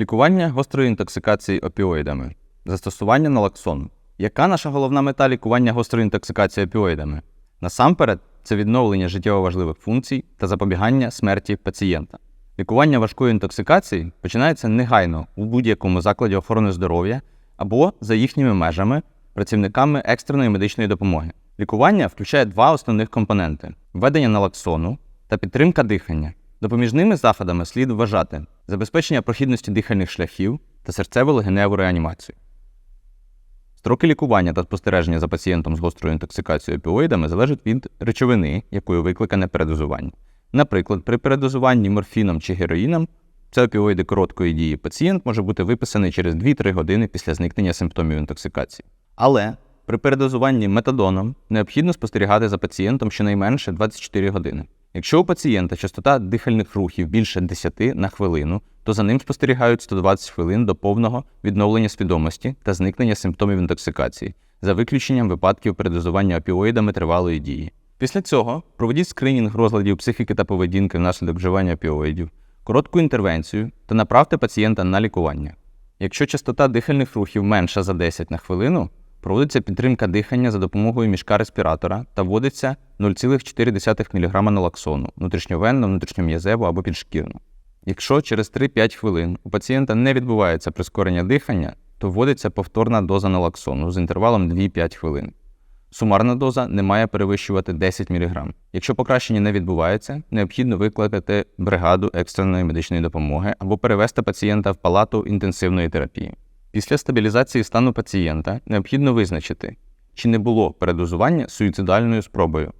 Лікування гострої інтоксикації опіоїдами. Застосування налоксону. Яка наша головна мета лікування гострої інтоксикації опіоїдами? Насамперед, це відновлення життєво важливих функцій та запобігання смерті пацієнта. Лікування важкої інтоксикації починається негайно у будь-якому закладі охорони здоров'я або за їхніми межами працівниками екстреної медичної допомоги. Лікування включає два основних компоненти: введення налоксону та підтримка дихання. Допоміжними заходами слід вважати забезпечення прохідності дихальних шляхів та серцево-легеневу реанімацію. Строки лікування та спостереження за пацієнтом з гострою інтоксикацією опіоїдами залежать від речовини, якою викликане передозування. Наприклад, при передозуванні морфіном чи героїном це опіоїди короткої дії. Пацієнт може бути виписаний через 2-3 години після зникнення симптомів інтоксикації. Але при передозуванні метадоном необхідно спостерігати за пацієнтом щонайменше 24 години. Якщо у пацієнта частота дихальних рухів більше 10 на хвилину, то за ним спостерігають 120 хвилин до повного відновлення свідомості та зникнення симптомів інтоксикації, за виключенням випадків передозування опіоїдами тривалої дії. Після цього проведіть скринінг розладів психіки та поведінки внаслідок вживання опіоїдів, коротку інтервенцію та направте пацієнта на лікування. Якщо частота дихальних рухів менша за 10 на хвилину, проводиться підтримка дихання за допомогою мішка респіратора та вводиться 0,4 мг налоксону внутрішньовенно, внутрішньом'язево або підшкірно. Якщо через 3-5 хвилин у пацієнта не відбувається прискорення дихання, то вводиться повторна доза налоксону з інтервалом 2-5 хвилин. Сумарна доза не має перевищувати 10 мг. Якщо покращення не відбувається, необхідно викликати бригаду екстреної медичної допомоги або перевести пацієнта в палату інтенсивної терапії. Після стабілізації стану пацієнта необхідно визначити, чи не було передозування суїцидальною спробою.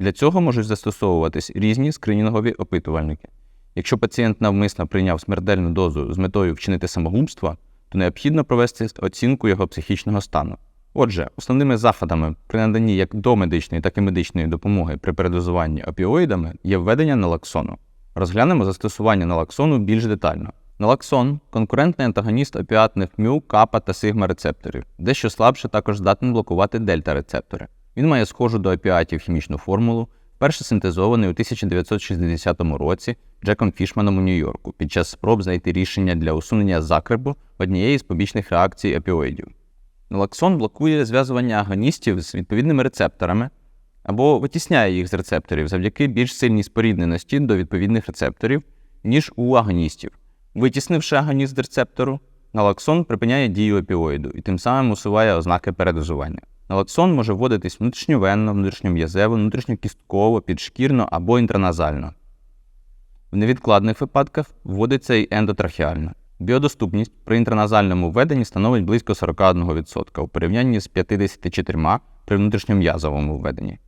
Для цього можуть застосовуватись різні скринінгові опитувальники. Якщо пацієнт навмисно прийняв смертельну дозу з метою вчинити самогубство, то необхідно провести оцінку його психічного стану. Отже, основними заходами при наданні як домедичної, так і медичної допомоги при передозуванні опіоїдами є введення налоксону. Розглянемо застосування налоксону більш детально. Налоксон конкурентний антагоніст опіатних мю, капа та сигма рецепторів, дещо слабше також здатний блокувати дельта рецептори. Він має схожу до опіатів хімічну формулу, вперше синтезований у 1960 році Джеком Фішманом у Нью-Йорку під час спроб знайти рішення для усунення закрепу однієї з побічних реакцій опіоїдів. Налоксон блокує зв'язування агоністів з відповідними рецепторами або витісняє їх з рецепторів завдяки більш сильній спорідненості до відповідних рецепторів, ніж у агоністів. Витіснивши агоніст рецептору, налоксон припиняє дію опіоїду і тим самим усуває ознаки передозування. Налоксон може вводитись внутрішньовенно, внутрішньом'язево, внутрішньокістково, підшкірно або інтраназально. В невідкладних випадках вводиться і ендотрахеально. Біодоступність при інтраназальному введенні становить близько 41% у порівнянні з 54% при внутрішньом'язовому введенні.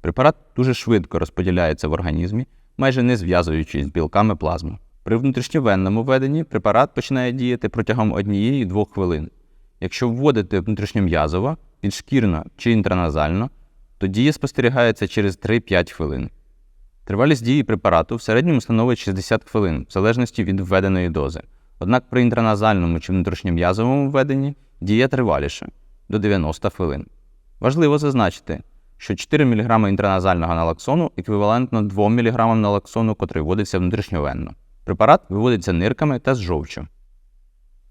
Препарат дуже швидко розподіляється в організмі, майже не зв'язуючись з білками плазми. При внутрішньовенному введенні препарат починає діяти протягом 1-2 хвилин. Якщо вводити внутрішньом'язово, підшкірно чи інтраназально, то дія спостерігається через 3-5 хвилин. Тривалість дії препарату в середньому становить 60 хвилин, в залежності від введеної дози. Однак при інтраназальному чи внутрішньом'язовому введенні дія триваліша до 90 хвилин. Важливо зазначити, що 4 мг інтраназального налоксону еквівалентно 2 мг налоксону, котрий вводиться внутрішньовенно. Препарат виводиться нирками та з жовчю.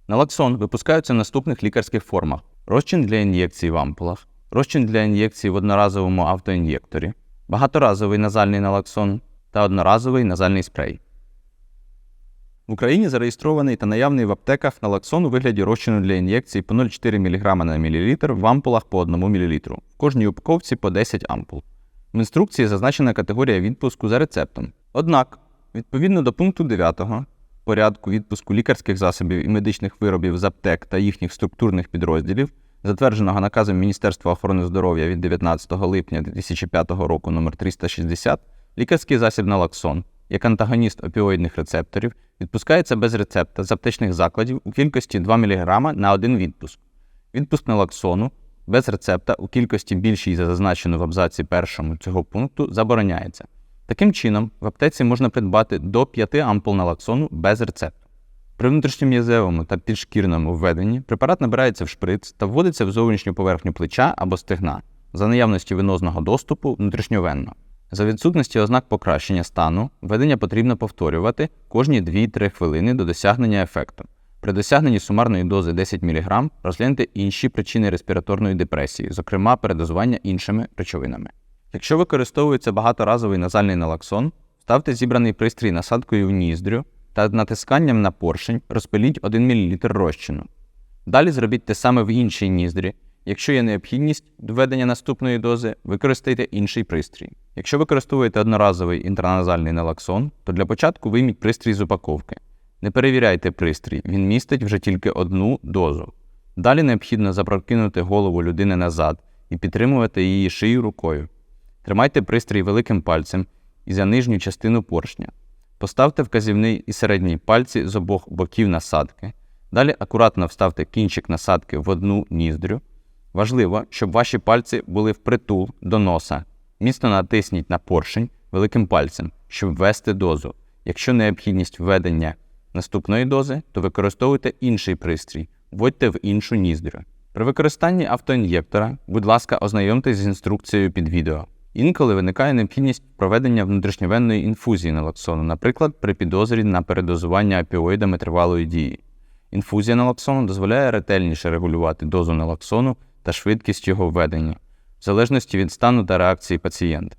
Налоксон випускаються в наступних лікарських формах: розчин для ін'єкцій в ампулах, розчин для ін'єкцій в одноразовому автоін'єкторі, багаторазовий назальний налоксон та одноразовий назальний спрей. В Україні зареєстрований та наявний в аптеках налоксон у вигляді розчину для ін'єкцій по 0,4 мг на мілілітр в ампулах по 1 мл, в кожній упаковці по 10 ампул. В інструкції зазначена категорія відпуску за рецептом. Однак, відповідно до пункту 9 порядку відпуску лікарських засобів і медичних виробів з аптек та їхніх структурних підрозділів, затвердженого наказом Міністерства охорони здоров'я від 19 липня 2005 року номер 360, лікарський засіб налоксон як антагоніст опіоїдних рецепторів, відпускається без рецепта з аптечних закладів у кількості 2 мг на один відпуск. Відпуск налоксону без рецепта у кількості більшій за зазначену в абзаці першому цього пункту забороняється. Таким чином, в аптеці можна придбати до 5 ампул налоксону без рецепту. При внутрішньом'язевому та підшкірному введенні препарат набирається в шприц та вводиться в зовнішню поверхню плеча або стегна за наявності венозного доступу внутрішньовенно. За відсутності ознак покращення стану, введення потрібно повторювати кожні 2-3 хвилини до досягнення ефекту. При досягненні сумарної дози 10 мг розгляньте інші причини респіраторної депресії, зокрема передозування іншими речовинами. Якщо використовується багаторазовий назальний налаксон, ставте зібраний пристрій насадкою в ніздрю та натисканням на поршень розпиліть 1 мл розчину. Далі зробіть те саме в іншій ніздрі. Якщо є необхідність введення наступної дози, використайте інший пристрій. Якщо використовуєте одноразовий інтраназальний налаксон, то для початку вийміть пристрій з упаковки. Не перевіряйте пристрій, він містить вже тільки одну дозу. Далі необхідно запрокинути голову людини назад і підтримувати її шию рукою. Тримайте пристрій великим пальцем і за нижню частину поршня. Поставте вказівний і середній пальці з обох боків насадки. Далі акуратно вставте кінчик насадки в одну ніздрю. Важливо, щоб ваші пальці були впритул до носа. Міцно натисніть на поршень великим пальцем, щоб ввести дозу. Якщо необхідність введення наступної дози, то використовуйте інший пристрій, вводьте в іншу ніздрю. При використанні автоін'єктора, будь ласка, ознайомтесь з інструкцією під відео. Інколи виникає необхідність проведення внутрішньовенної інфузії налоксону, наприклад, при підозрі на передозування опіоїдами тривалої дії. Інфузія налоксону дозволяє ретельніше регулювати дозу налоксону та швидкість його введення, в залежності від стану та реакції пацієнта.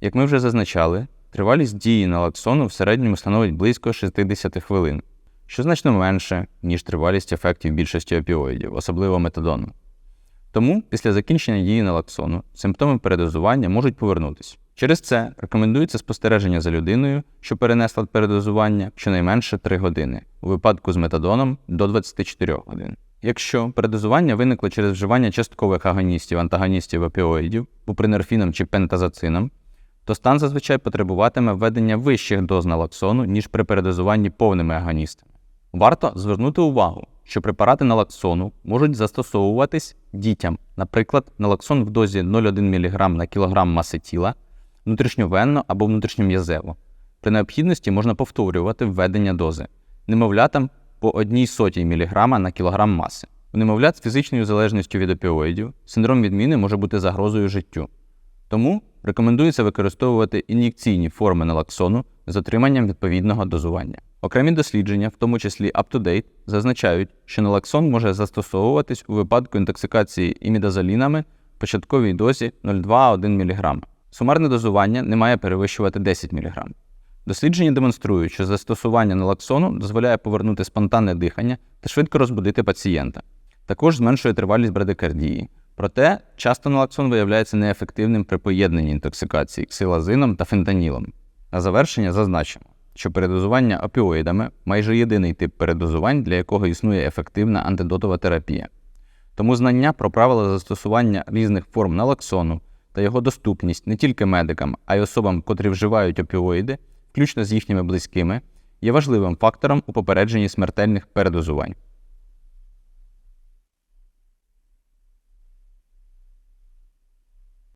Як ми вже зазначали, тривалість дії налоксону в середньому становить близько 60 хвилин, що значно менше, ніж тривалість ефектів більшості опіоїдів, особливо метадону. Тому після закінчення дії налоксону симптоми передозування можуть повернутися. Через це рекомендується спостереження за людиною, що перенесла передозування щонайменше 3 години, у випадку з метадоном до 24 годин. Якщо передозування виникло через вживання часткових агоністів антагоністів опіоїдів, бупринерфіном чи пентазацином, то стан зазвичай потребуватиме введення вищих доз налоксону, ніж при передозуванні повними агоністами. Варто звернути увагу, що препарати налоксону можуть застосовуватись дітям, наприклад, налоксон в дозі 0,1 мг на кілограм маси тіла, внутрішньовенно або внутрішньом'язево. При необхідності можна повторювати введення дози немовлятам по 1 сотій мг на кілограм маси. У немовлят з фізичною залежністю від опіоїдів синдром відміни може бути загрозою життю. Тому рекомендується використовувати ін'єкційні форми налоксону з отриманням відповідного дозування. Окремі дослідження, в тому числі UpToDate, зазначають, що налоксон може застосовуватись у випадку інтоксикації імідазолінами в початковій дозі 0,2-1 мг. Сумарне дозування не має перевищувати 10 мг. Дослідження демонструють, що застосування налоксону дозволяє повернути спонтанне дихання та швидко розбудити пацієнта. Також зменшує тривалість брадикардії. Проте часто налоксон виявляється неефективним при поєднанні інтоксикації ксилазином та фентанілом. На завершення зазначимо, що передозування опіоїдами майже єдиний тип передозувань, для якого існує ефективна антидотова терапія. Тому знання про правила застосування різних форм налаксону та його доступність не тільки медикам, а й особам, котрі вживають опіоїди, включно з їхніми близькими, є важливим фактором у попередженні смертельних передозувань.